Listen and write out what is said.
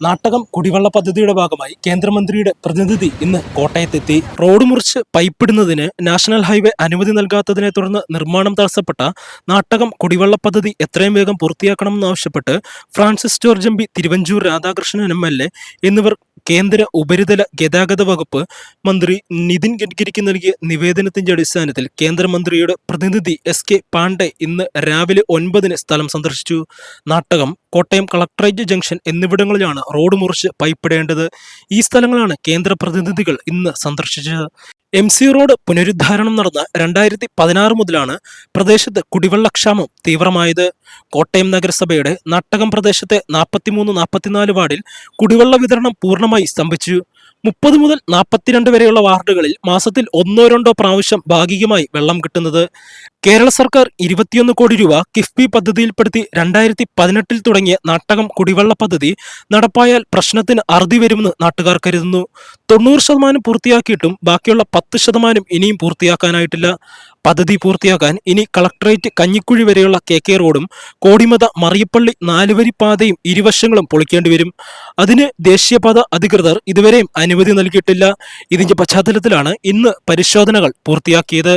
നാട്ടകം കുടിവെള്ള പദ്ധതിയുടെ ഭാഗമായി കേന്ദ്രമന്ത്രിയുടെ പ്രതിനിധി ഇന്ന് കോട്ടയത്തെത്തി. റോഡ് മുറിച്ച് പൈപ്പിടുന്നതിന് നാഷണൽ ഹൈവേ അനുമതി നൽകാത്തതിനെ തുടർന്ന് നിർമ്മാണം തടസ്സപ്പെട്ട നാട്ടകം കുടിവെള്ള പദ്ധതി എത്രയും വേഗം പൂർത്തിയാക്കണമെന്നാവശ്യപ്പെട്ട് Francis George M P Thiruvanchoor Radhakrishnan M L A എന്നിവർ കേന്ദ്ര ഉപരിതല ഗതാഗത വകുപ്പ് മന്ത്രി നിതിൻ ഗഡ്കരിക്ക് നൽകിയ നിവേദനത്തിന്റെ അടിസ്ഥാനത്തിൽ കേന്ദ്രമന്ത്രിയുടെ പ്രതിനിധി എസ് കെ പാണ്ഡെ ഇന്ന് രാവിലെ ഒൻപതിന് സ്ഥലം സന്ദർശിച്ചു. നാട്ടകം കോട്ടയം കളക്ടറേറ്റ് ജംഗ്ഷൻ എന്നിവിടങ്ങളിലാണ് റോഡ് മുറിച്ച് പൈപ്പിടേണ്ടത് ഈ സ്ഥലങ്ങളാണ് കേന്ദ്ര പ്രതിനിധികൾ ഇന്ന് സന്ദർശിച്ചത്. എം സി റോഡ് പുനരുദ്ധാരണം നടന്ന രണ്ടായിരത്തി പതിനാറ് മുതലാണ് പ്രദേശത്ത് കുടിവെള്ളക്ഷാമം തീവ്രമായത്. കോട്ടയം നഗരസഭയുടെ നാട്ടകം പ്രദേശത്തെ നാൽപ്പത്തിമൂന്ന് നാൽപ്പത്തിനാല് വാർഡിൽ കുടിവെള്ള വിതരണം പൂർണമായി സ്തംഭിച്ചു. മുപ്പത് മുതൽ നാൽപ്പത്തിരണ്ട് വരെയുള്ള വാർഡുകളിൽ മാസത്തിൽ ഒന്നോ രണ്ടോ പ്രാവശ്യം ഭാഗികമായി വെള്ളം കിട്ടുന്നത്. കേരള സർക്കാർ ഇരുപത്തിയൊന്ന് കോടി രൂപ കിഫ്ബി പദ്ധതിയിൽപ്പെടുത്തി രണ്ടായിരത്തി പതിനെട്ടിൽ തുടങ്ങിയ നാട്ടകം കുടിവെള്ള പദ്ധതി നടപ്പായാൽ പ്രശ്നത്തിന് അറുതി വരുമെന്ന് നാട്ടുകാർ കരുതുന്നു. തൊണ്ണൂറ് ശതമാനം പൂർത്തിയാക്കിയിട്ടും ബാക്കിയുള്ള പത്ത് ശതമാനം ഇനിയും പൂർത്തിയാക്കാനായിട്ടില്ല. പദ്ധതി പൂർത്തിയാക്കാൻ ഇനി കളക്ടറേറ്റ് കഞ്ഞിക്കുഴി വരെയുള്ള കെ കെ റോഡും കോടിമത മറിയപ്പള്ളി നാലുവരി പാതയും ഇരുവശങ്ങളും പൊളിക്കേണ്ടി വരും. അതിന് ദേശീയപാത അധികൃതർ ഇതുവരെയും അനുമതി നൽകിയിട്ടില്ല. ഇതിന്റെ പശ്ചാത്തലത്തിലാണ് ഇന്ന് പരിശോധനകൾ പൂർത്തിയാക്കിയത്.